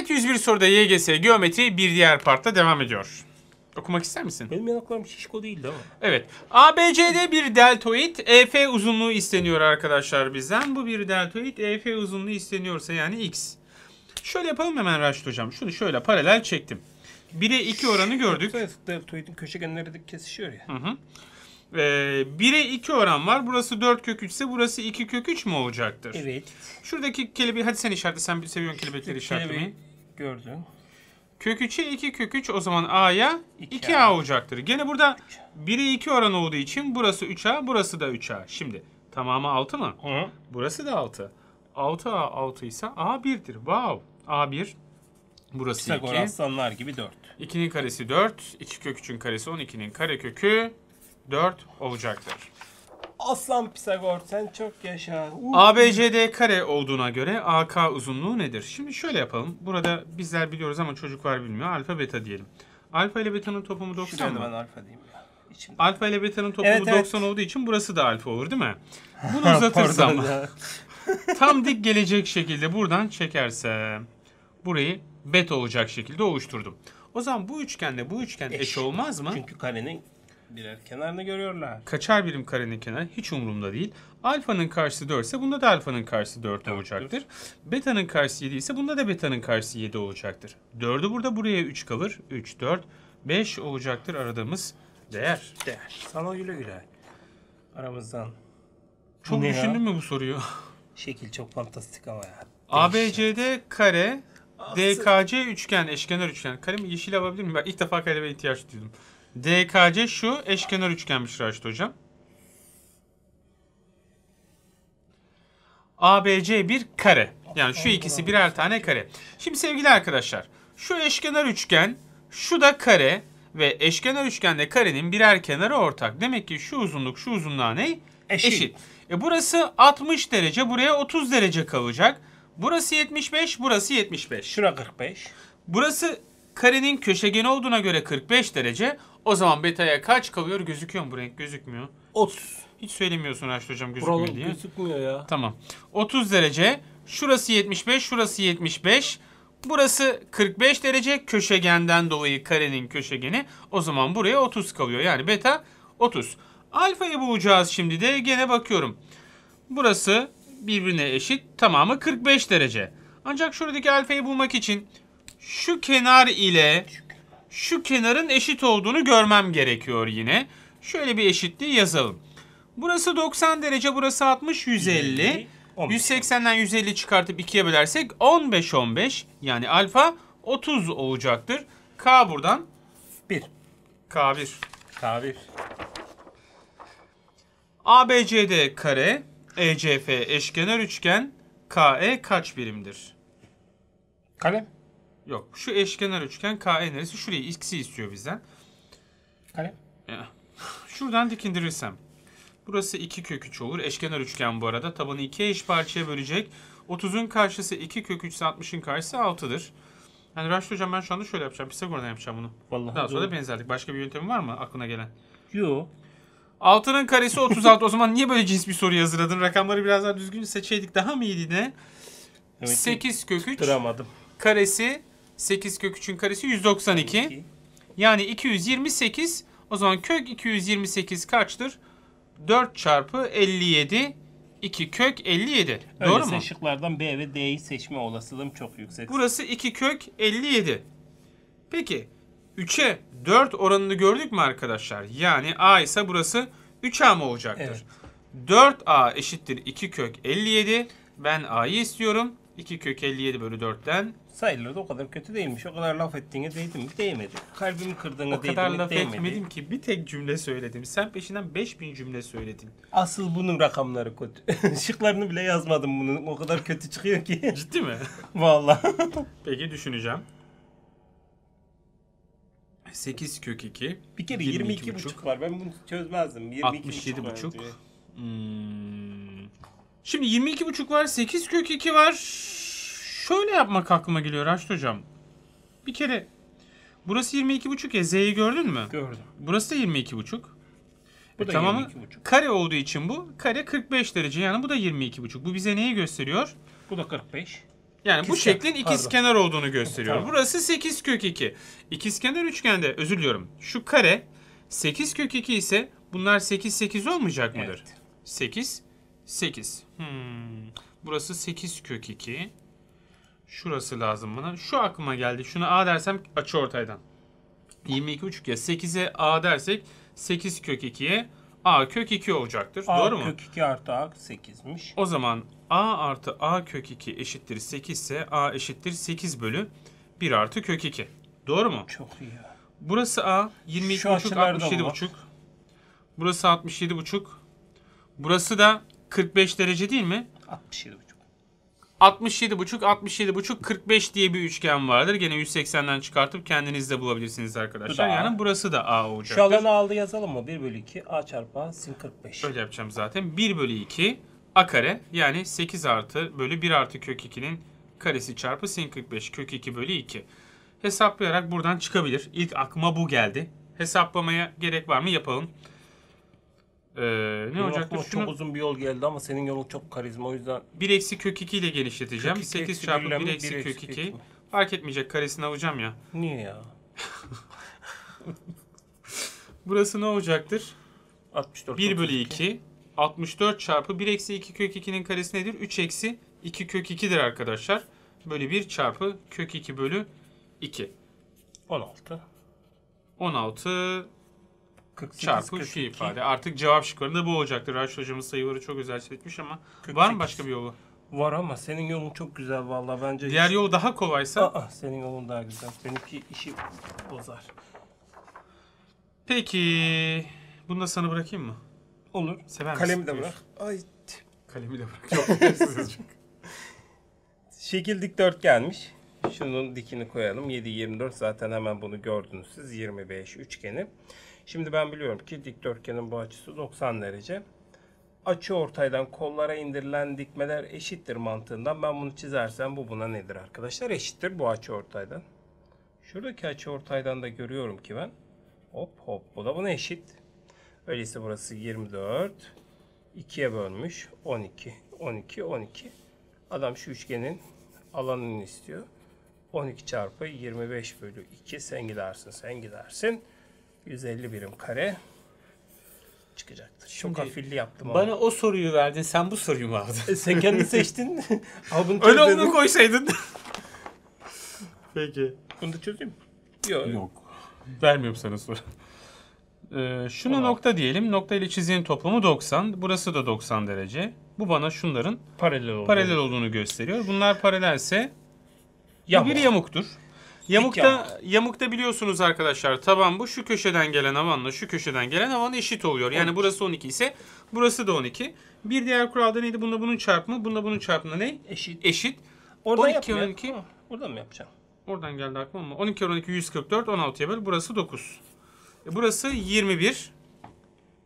Evet 101 soruda YGS geometri bir diğer partta devam ediyor. Okumak ister misin? Benim yanaklarım şişko değildi ama. Evet. ABC'de bir deltoid EF uzunluğu isteniyor arkadaşlar bizden. Bu bir deltoid EF uzunluğu isteniyorsa yani x. Şöyle yapalım hemen Raşit hocam. Şunu şöyle paralel çektim. 1'e 2 oranı gördük. Deltoidin köşegenleri de kesişiyor ya. Hı hı. Ee, 1'e 2 oran var. Burası 4 kök 3 ise burası 2 kök 3 mü olacaktır? Evet. Şuradaki kelebeği hadi sen işaretle. Sen seviyorsun kelebekleri işaretlemeyi. Gördüm. Kök 3'e 2 kök 3 o zaman A'ya İki 2A A. olacaktır. Gene burada 1'e 2 oran olduğu için burası 3A burası da 3A. Şimdi tamamı 6 mı? Hı. Burası da 6. 6A 6 ise A 1'dir. Wow. A 1. Burası Pisagor 2. aslanlar gibi 4. 2'nin karesi 4. 2 kök 3'ün karesi 12'nin kare kökü 4 olacaktır. Aslan Pisagor sen çok yaşa. ABCD kare olduğuna göre AK uzunluğu nedir? Şimdi şöyle yapalım. Burada bizler biliyoruz ama çocuklar bilmiyor. Alfa beta diyelim. Alfa ile beta'nın topumu 90 Şuraya mı? ben alfa diyeyim ya. İçimde. Alfa ile beta'nın topumu Evet, evet. 90 olduğu için burası da alfa olur değil mi? Bunu uzatırsam tam dik gelecek şekilde buradan çekersem burayı beta olacak şekilde oluşturdum. O zaman bu üçgenle bu üçgen eş, Eş. olmaz mı? Çünkü karenin birer kenarını görüyorlar. Kaçar birim karenin kenarı hiç umurumda değil. Alfanın karşısı 4 ise bunda da alfanın karşısı 4 olacaktır. Beta'nın karşısı 7 ise bunda da beta'nın karşısı 7 olacaktır. 4'ü burada buraya 3 kalır. 3, 4, 5 olacaktır aradığımız değer. Değer. Sana güle güle. Aramızdan. Çok Ne ya? düşündün mü bu soruyu? Şekil çok fantastik ama ya. ABCD kare DKC üçgen, eşkenar üçgen. Kalemi yeşil alabilir miyim? Ben ilk defa kaleme ihtiyaç duydum. DKC şu eşkenar üçgenmiş Raşit hocam. ABC bir kare. Yani şu ikisi birer tane kare. Şimdi sevgili arkadaşlar, şu eşkenar üçgen, şu da kare ve eşkenar üçgenle karenin birer kenarı ortak. Demek ki şu uzunluk şu uzunluğa ne? Eşit. E burası 60 derece, buraya 30 derece kalacak. Burası 75, burası 75. Şura 45. Burası karenin köşegeni olduğuna göre 45 derece. O zaman beta'ya kaç kalıyor? Gözüküyor mu bu renk? Gözükmüyor. 30. Hiç söylemiyorsun Raşit hocam gözükmüyor Buralar diye. gözükmüyor ya. Tamam. 30 derece. Şurası 75, şurası 75. Burası 45 derece köşegenden dolayı karenin köşegeni. O zaman buraya 30 kalıyor. Yani beta 30. Alfayı bulacağız şimdi de gene bakıyorum. Burası birbirine eşit. Tamamı 45 derece. Ancak şuradaki alfayı bulmak için şu kenar ile şu kenarın eşit olduğunu görmem gerekiyor yine. Şöyle bir eşitliği yazalım. Burası 90 derece, burası 60, 150. 15. 180'den 150 çıkartıp 2'ye bölersek 15 15 yani alfa 30 olacaktır. K buradan 1. K1. K1. ABCD kare, ECF eşkenar üçgen, KE kaç birimdir? Kalem. Yok şu eşkenar üçgen KE neresi? Şurayı x'i istiyor bizden. Ya. Şuradan dik indirirsem. Burası 2 kök 3 olur. Eşkenar üçgen bu arada. Tabanı 2'ye eş parçaya bölecek. 30'un karşısı 2 kök 3 ise 60'ın karşısı 6'dır. Yani Raşit hocam ben şu anda şöyle yapacağım. Pisagor'dan yapacağım bunu. Vallahi Daha sonra da benzerlik. Başka bir yöntemi var mı aklına gelen? Yo. 6'nın karesi 36. o zaman niye böyle cins bir soru hazırladın? Rakamları biraz daha düzgün seçeydik. Daha mı iyiydi ne? Ki 8 kök 3 Duramadım. karesi 8 kök 3'ün karesi 192. Yani 228. O zaman kök 228 kaçtır? 4 çarpı 57. 2 kök 57. Doğru Öyleyse mu? şıklardan B ve D'yi seçme olasılığım çok yüksek. Burası 2 kök 57. Peki 3'e 4 oranını gördük mü arkadaşlar? Yani A ise burası 3A mı olacaktır? Evet. 4A eşittir 2 kök 57. Ben A'yı istiyorum. 2 kök 57 bölü 4'ten Sayıları da o kadar kötü değilmiş. O kadar laf ettiğine değdi mi? Değmedi. Kalbimi kırdığına o değdi kadar mi? laf Değmedi. etmedim ki bir tek cümle söyledim. Sen peşinden 5000 cümle söyledin. Asıl bunun rakamları kötü. Şıklarını bile yazmadım bunun. O kadar kötü çıkıyor ki. Ciddi mi? Vallahi. Peki düşüneceğim. 8 kök 2. Bir kere 22 22 buçuk. buçuk var. Ben bunu çözmezdim. 22 67 var buçuk. diye. Hmm. Şimdi 22 buçuk var, 8 kök 2 var. Şöyle yapmak aklıma geliyor Raşit hocam. Bir kere burası 22 buçuk ya Z'yi gördün mü? Gördüm. Burası da 22 buçuk. Bu E da tamamı 22 buçuk. kare olduğu için bu. Kare 45 derece yani bu da 22 buçuk. Bu bize neyi gösteriyor? Bu da 45. Yani bu İkizkenar, şeklin ikizkenar olduğunu gösteriyor. Tamam. Burası 8 kök 2. İkizkenar üçgende özür diliyorum. Şu kare 8 kök 2 ise bunlar 8 8 olmayacak mıdır? Evet. 8 8. Hmm. Burası 8 kök 2. Şurası lazım bana. Şu aklıma geldi. Şuna A dersem açı ortaydan. 22,5 ya 8'e A dersek 8 kök 2'ye A kök 2 olacaktır. A Doğru mu? A kök 2 artı A 8'miş. O zaman A artı A kök 2 eşittir 8 ise A eşittir 8 bölü 1 artı kök 2. Doğru mu? Çok iyi. Burası A 22,5 67,5. Burası 67,5. Burası da 45 derece değil mi? 67,5. 67,5, 67,5, 45 diye bir üçgen vardır. Gene 180'den çıkartıp kendiniz de bulabilirsiniz arkadaşlar. Bu yani burası da A olacaktır. Şu alanı aldı yazalım mı? 1 bölü 2 A çarpı sin 45. Öyle yapacağım zaten. 1 bölü 2 A kare yani 8 artı bölü 1 artı kök 2'nin karesi çarpı sin 45 kök 2 bölü 2. Hesaplayarak buradan çıkabilir. İlk aklıma bu geldi. Hesaplamaya gerek var mı yapalım. Ee, ne Benim olacaktır? aklıma Şunu Çok uzun bir yol geldi ama senin yolun çok karizma o yüzden 1 eksi kök 2 ile genişleteceğim. Kök iki 8 eksi çarpı birle 1 mi? eksi Bir kök eksi 2. kök mi? Fark etmeyecek. Karesini alacağım ya. niye ya? Burası ne olacaktır? 64 1 bölü 32. 2 64 çarpı 1 eksi 2 kök 2'nin karesi nedir? 3 eksi 2 kök 2'dir arkadaşlar. Bölü 1 çarpı kök 2 bölü 2. 16. 16 48 çarpı şu 42. ifade. Artık cevap şıklarında bu olacaktır. Raş hocamız sayıları çok özel seçmiş ama Kök var mı başka bir yolu? Var ama senin yolun çok güzel vallahi bence. Diğer hiç- yol daha kolaysa Aa, senin yolun daha güzel. Benimki işi bozar. peki bunu da sana bırakayım mı? Olur. Sever misin? Kalemi de bırak. Ay. Kalemi de bırak. Yok. Şekil dikdörtgenmiş. Şunun dikini koyalım. 7 24 zaten hemen bunu gördünüz siz 25 üçgeni. Şimdi ben biliyorum ki dikdörtgenin bu açısı 90 derece. Açı ortaydan kollara indirilen dikmeler eşittir mantığından ben bunu çizersem bu buna nedir arkadaşlar? Eşittir bu açı ortaydan. Şuradaki açı ortaydan da görüyorum ki ben. Hop hop bu da buna eşit. Öyleyse burası 24. 2'ye bölmüş. 12. 12 12. Adam şu üçgenin alanını istiyor. 12 çarpı 25 bölü 2 sen gidersin sen gidersin. 150 birim kare çıkacaktır. Şimdi Çok hafifli yaptım ama. Bana o soruyu verdin. Sen bu soruyu mu aldın? E, sen kendin seçtin. Al bunu çöz Öyle onu koysaydın. Peki. Bunu da çözeyim. Yok. Yok. Vermiyorum sana soru. Ee, şunu Tamam. nokta diyelim. Nokta ile çizginin toplamı 90. Burası da 90 derece. Bu bana şunların Paralel paralel olduğunu gösteriyor. Bunlar paralelse bu Yamuk. bir yamuktur. Yamukta yamuk. yamukta biliyorsunuz arkadaşlar taban bu şu köşeden gelen havanla şu köşeden gelen havan eşit oluyor. Yani 12. burası 12 ise burası da 12. Bir diğer kuralda neydi? Bunda bunun çarpımı, bunda bunun çarpımı ne? Eşit. Eşit. Oradan 12, yapma ya. 12. Ha, Oradan mı yapacağım? Oradan geldi aklıma ama 12 12 144 16'ya böl. Burası 9. E burası 21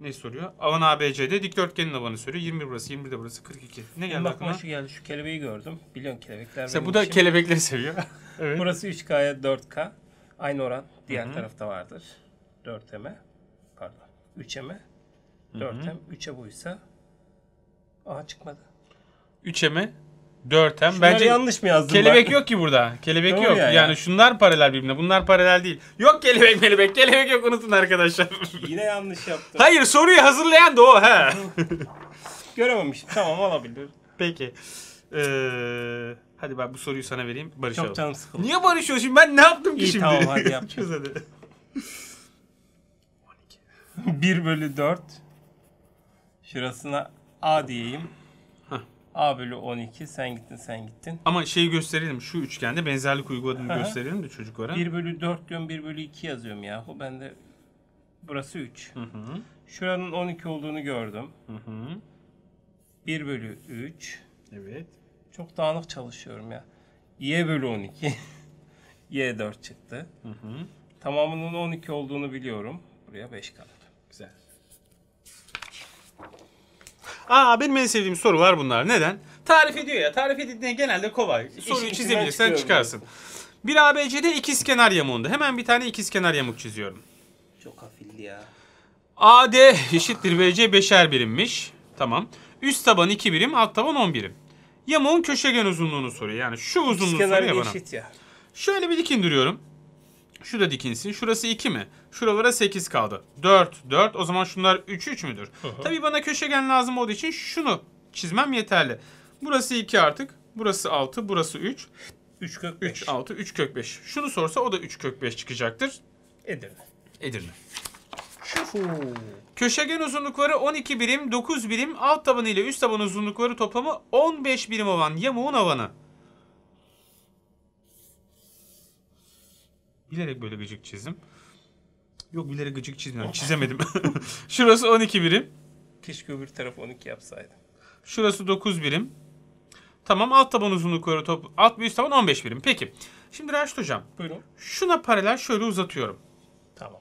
ne soruyor? Alan ABC'de dikdörtgenin alanı soruyor. 21 burası, 21 de burası, 42. Ne geldi Benim aklına? şu geldi. Şu kelebeği gördüm. Biliyorsun kelebekler. Mesela bu da işim. kelebekleri seviyor. evet. Burası 3K'ya 4K. Aynı oran diğer Hı-hı. tarafta vardır. 4M. Pardon. 3M. 4M. 3'e buysa. Aha çıkmadı. 3M 4 hem. Bence yanlış mı yazdım kelebek ben? yok ki burada. Kelebek yok. ya, Yani. yani. şunlar paralel birbirine. Bunlar paralel değil. Yok kelebek melebek. Kelebek yok unutun arkadaşlar. Yine yanlış yaptım. Hayır soruyu hazırlayan da o he. Görememişim. Tamam olabilir. Peki. Ee, hadi ben bu soruyu sana vereyim. Barışalım. Çok canım sıkıldı. Niye barışıyorsun? Şimdi Ben ne yaptım ki İyi, şimdi? tamam, hadi yap. Çöz hadi. 1 bölü 4. Şurasına A diyeyim. A bölü 12 sen gittin sen gittin. Ama şeyi gösterelim. Şu üçgende benzerlik uyguladığını Aha. gösterelim de çocuklara. 1 bölü 4 diyorum 1 bölü 2 yazıyorum yahu. Ben de burası 3. Hı hı. Şuranın 12 olduğunu gördüm. Hı hı. 1 bölü 3. Evet. Çok dağınık çalışıyorum ya. Y bölü 12. Y 4 çıktı. Hı hı. Tamamının 12 olduğunu biliyorum. Buraya 5 kaldı. Güzel. Aa benim en sevdiğim sorular bunlar. Neden? Tarif ediyor ya. Tarif edildiğinde genelde kolay. Soruyu çizebilirsen çıkarsın. Bir ABC'de ikizkenar yamuğunda. Hemen bir tane ikizkenar yamuk çiziyorum. Çok hafifli ya. AD eşittir BC beşer birimmiş. Tamam. Üst taban 2 birim, alt taban 10 birim. Yamuğun köşegen uzunluğunu soruyor. Yani şu uzunluğu soruyor bana. eşit ya. Şöyle bir dik indiriyorum. Şu da dikinsin. Şurası 2 mi? Şuralara 8 kaldı. 4, 4. O zaman şunlar 3, 3 müdür? Tabii bana köşegen lazım olduğu için şunu çizmem yeterli. Burası 2 artık. Burası 6. Burası 3. 3 kök 3, 5. 6, 3 kök 5. Şunu sorsa o da 3 kök 5 çıkacaktır. Edirne. Edirne. Köşegen uzunlukları 12 birim, 9 birim, alt tabanı ile üst taban uzunlukları toplamı 15 birim olan yamuğun alanı. Bilerek böyle gıcık çizdim. Yok bilerek gıcık çizmiyorum. Çizemedim. Şurası 12 birim. Keşke öbür tarafı 12 yapsaydım. Şurası 9 birim. Tamam alt taban uzunlukları top alt ve üst taban 15 birim. Peki. Şimdi Raşit hocam Buyurun. şuna paralel şöyle uzatıyorum. Tamam.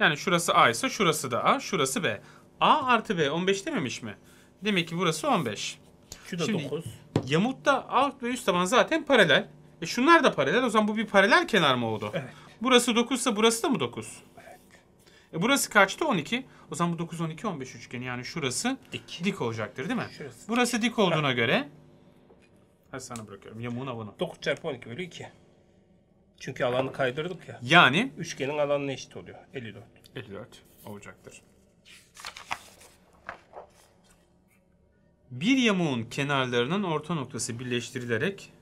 Yani şurası A ise şurası da A, şurası B. A artı B 15 dememiş mi? Demek ki burası 15. Şu da Şimdi- 9. Yamukta alt ve üst taban zaten paralel. E şunlar da paralel. O zaman bu bir paralel kenar mı oldu? Evet. Burası 9 ise burası da mı 9? E burası kaçtı? 12. O zaman bu 9, 12, 15 üçgeni. Yani şurası Dik. dik olacaktır değil mi? Şurası. Burası dik olduğuna göre... Hadi sana bırakıyorum. Yamuğun alanı. 9 çarpı 12 bölü 2. Çünkü alanı kaydırdık ya. Yani Üçgenin alanına eşit oluyor. 54. 54 olacaktır. Bir yamuğun kenarlarının orta noktası birleştirilerek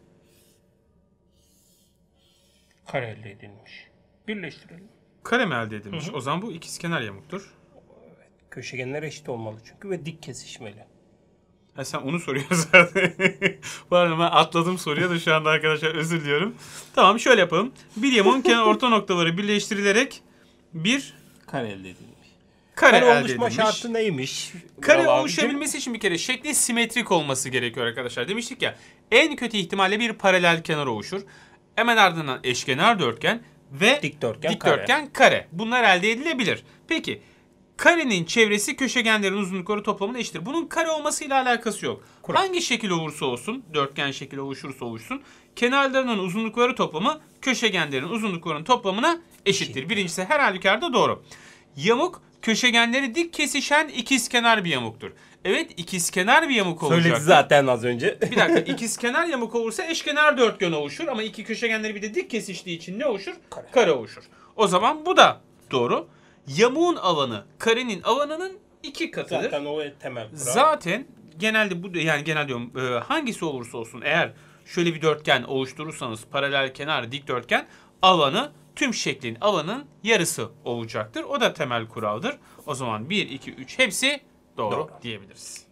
Kare elde edilmiş. Birleştirelim. kare mi elde edilmiş? O zaman bu ikizkenar yamuktur. Köşegenler eşit olmalı çünkü ve dik kesişmeli. Ha sen onu soruyorsun zaten. Pardon ben atladım soruya da şu anda arkadaşlar özür diliyorum. Tamam şöyle yapalım. Bir yamuğun kenar orta noktaları birleştirilerek bir Kare elde edilmiş. kare, Kare oluşma edilmiş. şartı neymiş? Kare abicim? oluşabilmesi için bir kere şekli simetrik olması gerekiyor arkadaşlar. Demiştik ya en kötü ihtimalle bir paralel kenar oluşur. Hemen ardından eşkenar dörtgen ve Dikdörtgen, dikdörtgen kare. Bunlar elde edilebilir. Peki karenin çevresi köşegenlerin uzunlukları toplamına eşittir. Bunun kare olmasıyla alakası yok. Kural. Hangi şekil olursa olsun, dörtgen şekil oluşursa oluşsun, kenarlarının uzunlukları toplamı köşegenlerin uzunluklarının toplamına eşittir. Birincisi her halükarda doğru. Yamuk köşegenleri dik kesişen ikizkenar bir yamuktur. Evet ikizkenar bir yamuk olacak. Söyledi zaten az önce. Bir dakika ikizkenar yamuk olursa eşkenar dörtgen oluşur ama iki köşegenleri bir de dik kesiştiği için ne oluşur? Kare. oluşur. O zaman bu da doğru. Yamuğun alanı karenin alanının iki katıdır. zaten o temel kural. Zaten genelde bu yani genel diyorum e, hangisi olursa olsun eğer şöyle bir dörtgen oluşturursanız paralel kenar dikdörtgen alanı tüm şeklin alanın yarısı olacaktır. O da temel kuraldır. O zaman 1 2 3 hepsi doğru, Doğru. diyebiliriz.